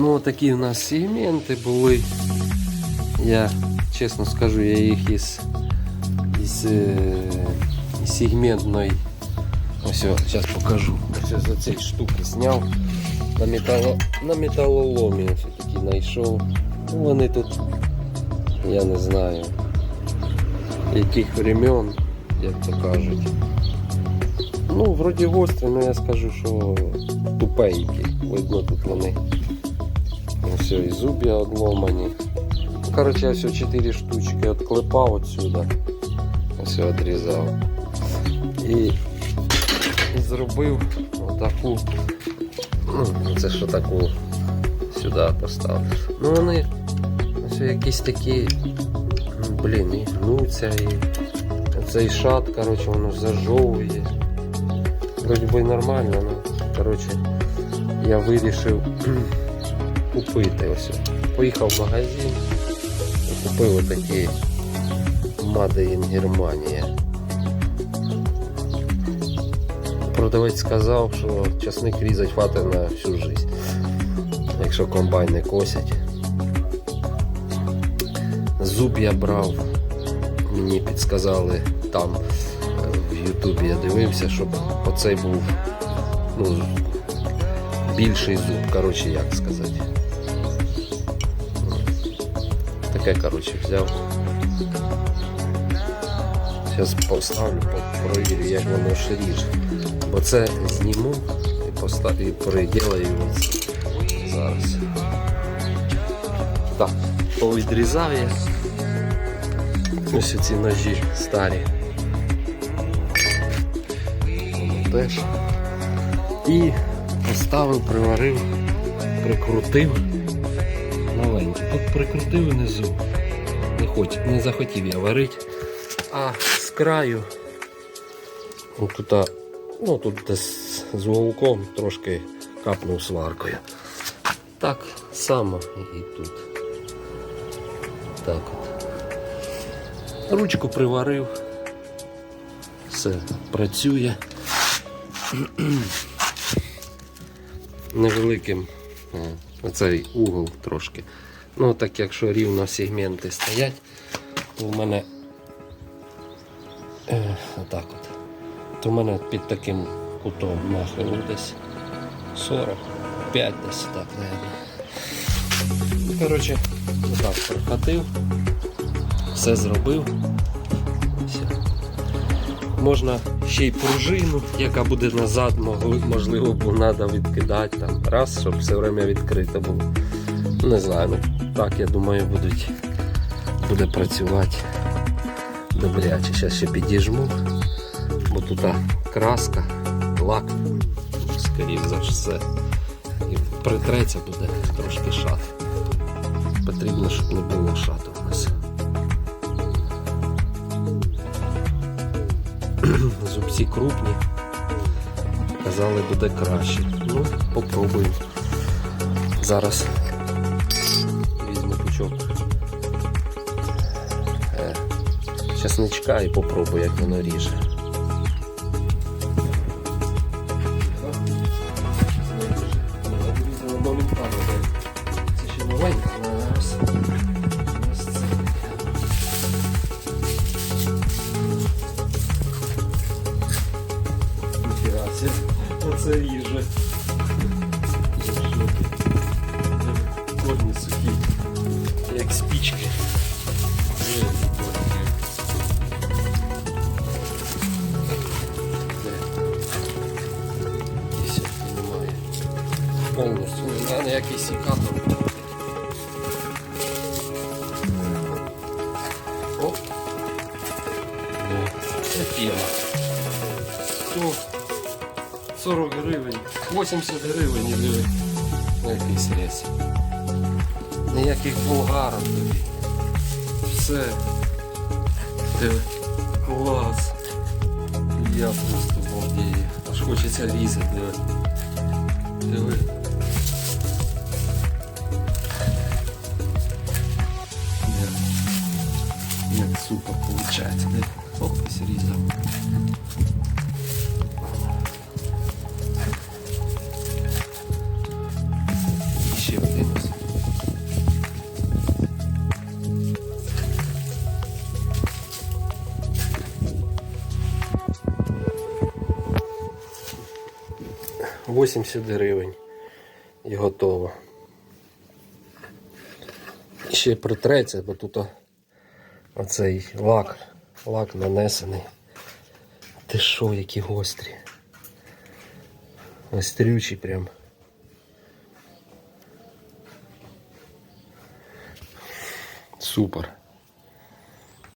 Ну, такі у нас сегменти були. Я чесно скажу, я їх із, із, е, із сегментної. Ось, зараз покажу. Ось за цієї штуки зняв. На, метало, на металоломі ось такі знайшов. Ну, вони тут, я не знаю, яких времен, як то кажуть. Ну, вроді гострі, але я скажу, що тупенькі. Видно, тут вони. Все, і зуб'я одломані. Ну, короче, я все 4 штучки отклепав отсюда. Все відрізав. І, і зробив отаку. Ну, це що таку сюди поставив. Ну вони ось якісь такі. ну, Блін, і гнуться і цей шат, короче, воно ж зажовує. Вроді би нормально, ну короче, я вирішив Купити ось. Поїхав в магазин купив отакі Made in Германія. Продавець сказав, що часник різать хватить на всю життя, якщо комбайни косять. Зуб я брав, мені підсказали там е, в Ютубі я дивився, щоб оцей був ну, більший зуб, коротше, як сказати. Таке, коротше, взяв. Зараз поставлю, по- провірю, як воно ж ріже. Бо це зніму і поставлю і переділаю зараз. Так, повідрізав я. Ось ці ножі старі. Воно теж. І поставив, приварив, прикрутив маленький. Прикрутив внизу. Не, хоч, не захотів я варити. А з краю, ну, тут, ну, тут десь з вовком трошки капнув сваркою. Так само і тут. Так от. Ручку приварив. Все працює. Невеликим е, оцей угол трошки. Ну, так якщо рівно сегменти стоять, то в мене е, отак от. То в мене під таким кутом нахилу десь 45 десь так, наверное. Ну, коротше, отак прокатив, все зробив. Все. Можна ще й пружину, яка буде назад, можливо, бо треба відкидати там раз, щоб все время відкрито було. Не знаю, ну так я думаю, будуть, буде працювати добряче. Зараз ще підіжму, бо тут краска, лак, скоріше за все. І притреться буде трошки шат. Потрібно, щоб не було шату Зубці крупні. Казали, буде краще. Ну, попробую. Зараз візьму пучок часничка і попробую, як воно ріже. Оце ріже. Корні сухі, як спічки. Повністю не знаю, який сікатор. Оп. Це фірма. 140 гривень, 80 гривень і. На якийсь рез. Ніяких болгарок тобі. Все. Ти Клас. Я просто балдею. Аж хочеться різати, диви. Диви. 80 гривень. І готово. Ще притреться, бо тут оцей лак, лак нанесений. Ти що, які гострі. Острючі прям. Супер.